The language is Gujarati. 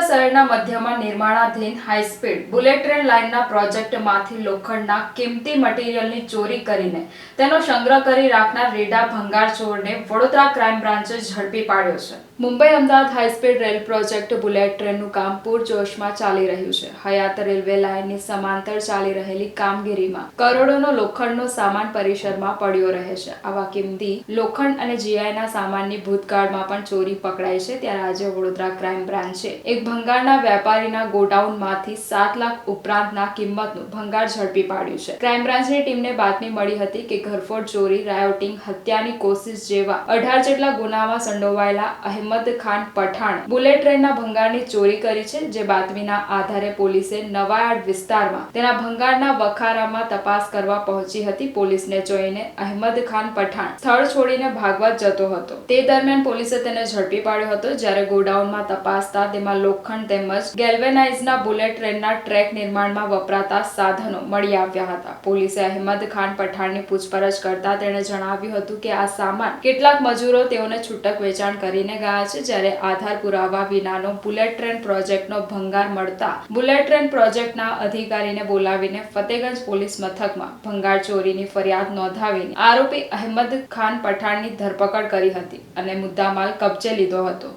શહેરના મધ્યમાં નિર્માણાધીન હાઈસ્પીડ બુલેટ ટ્રેન લાઇનના પ્રોજેક્ટમાંથી લોખંડના કિંમતી મટીરીયલની ચોરી કરીને તેનો સંગ્રહ કરી રાખનાર રીડા ભંગાર ચોરને વડોદરા ક્રાઇમ બ્રાન્ચે ઝડપી પાડ્યો છે. Mumbai Ahmedabad high speed rail project bullet ટ્રેનનું કામ પૂરજોશમાં ચાલી રહ્યું છે. હયાત રેલવે લાઇનની સમાંતર ચાલી રહેલી કામગીરીમાં કરોડોનો લોખંડનો સામાન પરિસરમાં પડ્યો રહે છે. આવા કિંમતી લોખંડ અને જીઆઈના સામાનની ભૂતકાળમાં પણ ચોરી પકડાઈ છે. ત્યારે આજે વડોદરા ક્રાઇમ બ્રાન્ચે એક ભંગારના વેપારીના ગોડાઉનમાંથી સાત લાખ ઉપરાંતના કિંમતનું ભંગાર ઝડપી પાડ્યું છે. ક્રાઇમ બ્રાન્ચની ટીમને બાતમી મળી હતી કે ઘરફોડ ચોરી, રાયોટિંગ, હત્યાની કોશિશ જેવા અઢાર જેટલા ગુનામાં સંડોવાયેલા અહેમદ ખાન પઠાણ બુલેટ ટ્રેનના ભંગારની ચોરી કરી છે, જે બાતમીના આધારે પોલીસે નવાયાર્ડ વિસ્તારમાં તેના ભંગારના વખારામાં તપાસ કરવા પહોંચી હતી. પોલીસને જોઈને અહેમદ ખાન પઠાણ સ્થળ છોડીને ભાગવા જતો હતો. તે દરમિયાન પોલીસે તેને ઝડપી પાડ્યો હતો. જ્યારે ગોડાઉનમાં તપાસતા તેમાં લોખંડ તેમજ ગેલ્વેનાઇઝના બુલેટ ટ્રેનના ટ્રેક નિર્માણમાં વપરાતા સાધનો મળી આવ્યા હતા. પોલીસે અહેમદ ખાન પઠાણની પૂછપરછ કરતા તેણે જણાવ્યું હતું કે આ સામાન કેટલાક મજૂરો તેઓને છૂટક વેચાણ કરીને ગયા છે, જ્યારે આધાર પુરાવા વિનાનો બુલેટ ટ્રેન પ્રોજેક્ટનો ભંગાર મળતા બુલેટ ટ્રેન પ્રોજેક્ટના અધિકારીને બોલાવીને ફતેગંજ પોલીસ મથકમાં ભંગાર ચોરીની ફરિયાદ નોંધાવીને આરોપી અહેમદ ખાન પઠાણની ધરપકડ કરી હતી અને મુદ્દામાલ કબજે લીધો હતો.